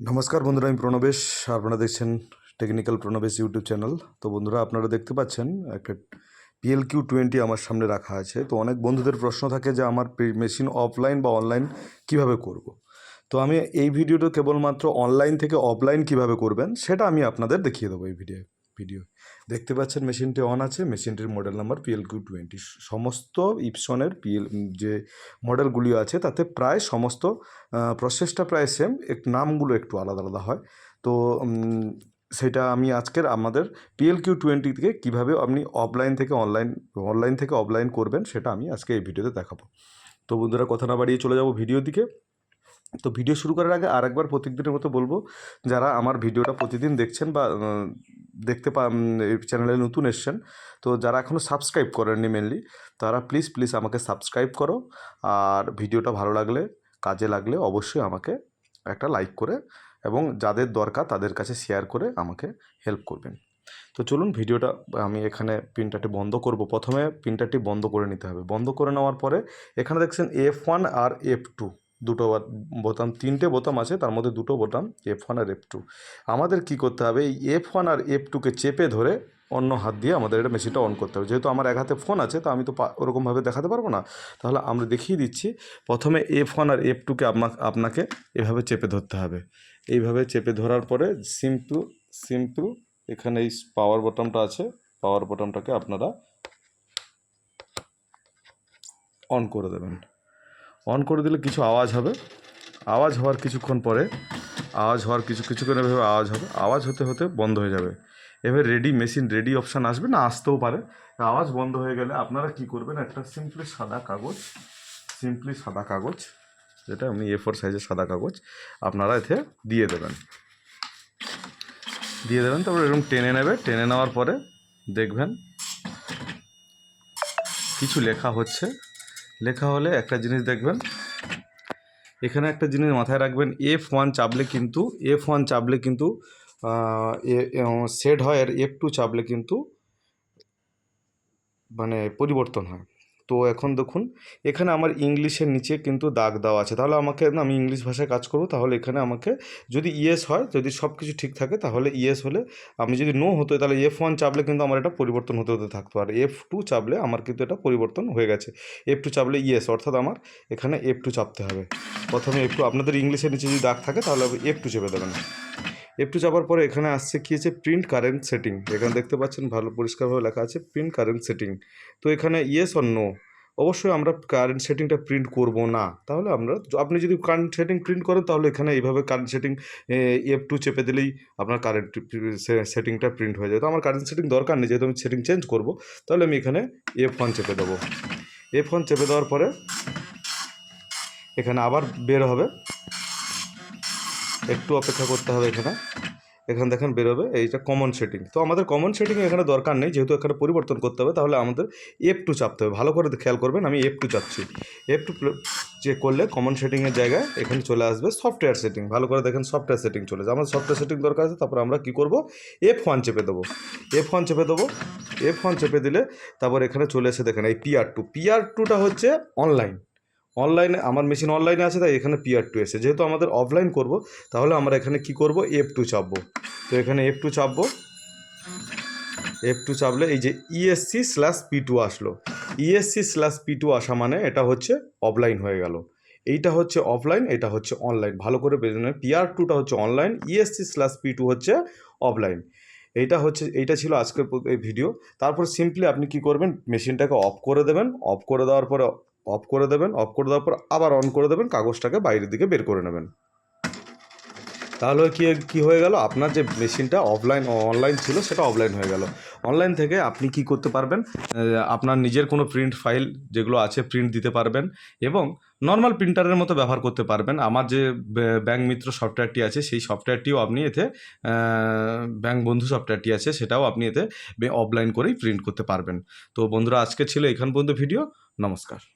নমস্কার বন্ধুরা, আমি প্রণবেশ, আপনারা দেখছেন টেকনিক্যাল প্রণবেশ ইউটিউব চ্যানেল তো বন্ধুরা, আপনারা দেখতে পাচ্ছেন, একটা পিএল কিউ টোয়েন্টি আমার সামনে রাখা আছে। তো অনেক বন্ধুদের প্রশ্ন থাকে যে, আমার মেশিন অফলাইন বা অনলাইন কীভাবে করব। তো আমি এই ভিডিওটা কেবলমাত্র অনলাইন থেকে অফলাইন কীভাবে করবেন, সেটা আমি আপনাদের দেখিয়ে দেবো এই ভিডিও ভিডিও দেখতে পাচ্ছেন মেশিনটি অন আছে, মেশিনটির model number PL Q twenty সমস্ত ইপসনের পিএল যে মডেলগুলি আছে, তাতে প্রায় সমস্ত প্রসেসটা প্রায় সেম এক, নামগুলো একটু আলাদা আলাদা হয়। তো সেটা আমি আজকের আমাদের পিএল কিউ টোয়েন্টি থেকে কীভাবে আপনি অফলাইন থেকে অনলাইন অনলাইন থেকে অফলাইন করবেন, সেটা আমি আজকে এই ভিডিওতে দেখাবো। তো বন্ধুরা, কথা না বাড়িয়ে চলে যাব ভিডিও দিকে। তো ভিডিও শুরু করার আগে আরেকবার প্রত্যেকদিনের মতো বলব, যারা আমার ভিডিওটা প্রতিদিন দেখছেন বা দেখতে পা চ্যানেলে নতুন এসছেন, তো যারা এখনও সাবস্ক্রাইব করেননি মেনলি তারা প্লিজ প্লিজ আমাকে সাবস্ক্রাইব করো। আর ভিডিওটা ভালো লাগলে, কাজে লাগলে অবশ্যই আমাকে একটা লাইক করে এবং যাদের দরকার তাদের কাছে শেয়ার করে আমাকে হেল্প করবেন। তো চলুন ভিডিওটা, আমি এখানে প্রিন্টারটি বন্ধ করব। প্রথমে প্রিন্টারটি বন্ধ করে নিতে হবে। বন্ধ করে নেওয়ার পরে এখানে দেখছেন এফ ওয়ান আর এফ টু দুটো বোতাম, তিনটে বোতাম আছে, তার মধ্যে দুটো বোতাম এফ ওয়ান আর এফ টু আমাদের কি করতে হবে, এই এফ ওয়ান আর এফ টুকে চেপে ধরে অন্য হাত দিয়ে আমাদের এটা মেশিনটা অন করতে হবে। যেহেতু আমার এক হাতে ফোন আছে, তো আমি তো ওরকমভাবে দেখাতে পারব না। তাহলে আমরা দেখিয়ে দিচ্ছি, প্রথমে এফ ওয়ান আর এফ টুকে আপনাকে এভাবে চেপে ধরতে হবে। এইভাবে চেপে ধরার পরে সিম্পল সিম্পল এখানে এই পাওয়ার বটনটা আছে পাওয়ার বটনটাকে আপনারা অন করে দেবেন। অন করে দিলে কিছু আওয়াজ হবে। আওয়াজ হওয়ার কিছুক্ষণ পরে, আওয়াজ হওয়ার কিছু, কিছুক্ষণ এভাবে আওয়াজ হবে। আওয়াজ হতে হতে বন্ধ হয়ে যাবে। এভাবে রেডি মেশিন রেডি অপশান আসবে না, আসতেও পারে। আওয়াজ বন্ধ হয়ে গেলে আপনারা কি করবেন? একটা সিম্পলি সাদা কাগজ সিম্পলি সাদা কাগজ, যেটা এমনি এ ফোর সাইজের সাদা কাগজ, আপনারা এতে দিয়ে দেবেন। দিয়ে দেবেন, তারপর এরকম টেনে নেবে। টেনে নেওয়ার পরে দেখবেন কিছু লেখা হচ্ছে। লেখা হলে একটা জিনিস দেখবেন। এখানে একটা জিনিস মাথায় রাখবেন এফ ওয়ান চাপলে কিন্তু এফ ওয়ান চাপলে কিন্তু সেট হয় আর এফ টু চাপলে কিন্তু মানে পরিবর্তন হয়। তো এখন দেখুন, এখানে আমার ইংলিশের নিচে কিন্তু দাগ দেওয়া আছে। তাহলে আমাকে আমি ইংলিশ ভাষায় কাজ করব, তাহলে এখানে আমাকে যদি ইয়েস হয়, যদি সব কিছু ঠিক থাকে, তাহলে ইয়েস হলে আমি যদি নো হতো, তাহলে এফ ওয়ান চাপলে কিন্তু আমার এটা পরিবর্তন হতে হতে থাকতো আর এফ টু চাপলে আমার কিন্তু এটা পরিবর্তন হয়ে গেছে। এফ টু চাপলে ইয়েস অর্থাৎ আমার এখানে এফ টু চাপতে হবে। প্রথমে এফ টু, আপনাদের ইংলিশের নিচে যদি দাগ থাকে, তাহলে এফ টু চেপে দেবেন। এফ টু চাপার পরে এখানে আসছে কি আছে প্রিন্ট কারেন্ট সেটিং এখানে দেখতে পাচ্ছেন ভালো পরিষ্কারভাবে লেখা আছে প্রিন্ট কারেন্ট সেটিং তো এখানে ইয়েস অর নো অবশ্যই আমরা কারেন্ট সেটিংটা প্রিন্ট করব না। তাহলে আমরা আপনি যদি কারেন্ট সেটিং প্রিন্ট করেন, তাহলে এখানে এইভাবে কারেন্ট সেটিং এফ টু চেপে দিলেই আপনার কারেন্ট সেটিংটা প্রিন্ট হয়ে যায়। তো আমার কারেন্ট সেটিং দরকার নেই, যেহেতু আমি সেটিং চেঞ্জ করব, তাহলে আমি এখানে এফ ওয়ান চেপে দেবো। এফ ওয়ান চেপে দেওয়ার পরে এখানে আবার বের হবে। একটু অপেক্ষা করতে হবে এখানে। এখানে দেখেন বেরোবে, এইটা কমন সেটিং তো আমাদের কমন সেটিং এখানে দরকার নেই, যেহেতু এখানে পরিবর্তন করতে হবে, তাহলে আমাদের এফ টু চাপতে হবে। ভালো করে খেয়াল করবেন, আমি এফ টু চাপছি। এফ টু চেক করলে কমন সেটিংয়ের জায়গায় এখানে চলে আসবে সফটওয়্যার সেটিং ভালো করে দেখেন সফটওয়্যার সেটিং চলে যাবে আমার সফটওয়্যার সেটিং দরকার আছে, তারপর আমরা কী করব? এফ ওয়ান চেপে দেবো। এফ ওয়ান চেপে দেবো। এফ ওয়ান চেপে দিলে তারপর এখানে চলে এসে দেখেন এই পিআর টু পিআর টুটা হচ্ছে অনলাইন অনলাইনে আমার মেশিন অনলাইনে আছে, তাই এখানে পিআর টু এসে যেহেতু আমাদের অফলাইন করব, তাহলে আমরা এখানে কি করব? এফ টু চাপবো। তো এখানে এফ টু চাপবো। এফ টু চাপলে এই যে ইএসসি স্ল্যাশ পি টু আসলো। ইএসসি স্ল্যাশ পি টু আসা মানে এটা হচ্ছে অফলাইন হয়ে গেল। এইটা হচ্ছে অফলাইন এটা হচ্ছে অনলাইন ভালো করে বেরোনো পিআর টুটা হচ্ছে online ESC slash P two হচ্ছে অফলাইন এইটা হচ্ছে, এইটা ছিল আজকের এই ভিডিও তারপর সিম্পলি আপনি কি করবেন? মেশিনটাকে অফ করে দেবেন। অফ করে দেওয়ার পরে অফ করে দেবেন অফ করে দেওয়ার পর আবার অন করে দেবেন, কাগজটাকে বাইরের দিকে বের করে নেবেন। তাহলে কি কি হয়ে গেল? আপনার যে মেশিনটা অফলাইন অনলাইন ছিল, সেটা অফলাইন হয়ে গেল। অনলাইন থেকে আপনি কি করতে পারবেন? আপনার নিজের কোনো প্রিন্ট ফাইল যেগুলো আছে প্রিন্ট দিতে পারবেন এবং নর্মাল প্রিন্টারের মতো ব্যবহার করতে পারবেন। আমার যে ব্য- ব্যাংক মিত্র সফটওয়্যারটি আছে, সেই সফটওয়্যারটিও আপনি এতে ব্যাংক বন্ধু সফটওয়্যারটি আছে, সেটাও আপনি এতে অফলাইন করেই প্রিন্ট করতে পারবেন। তো বন্ধুরা, আজকে ছিল এখান পর্যন্ত ভিডিও নমস্কার।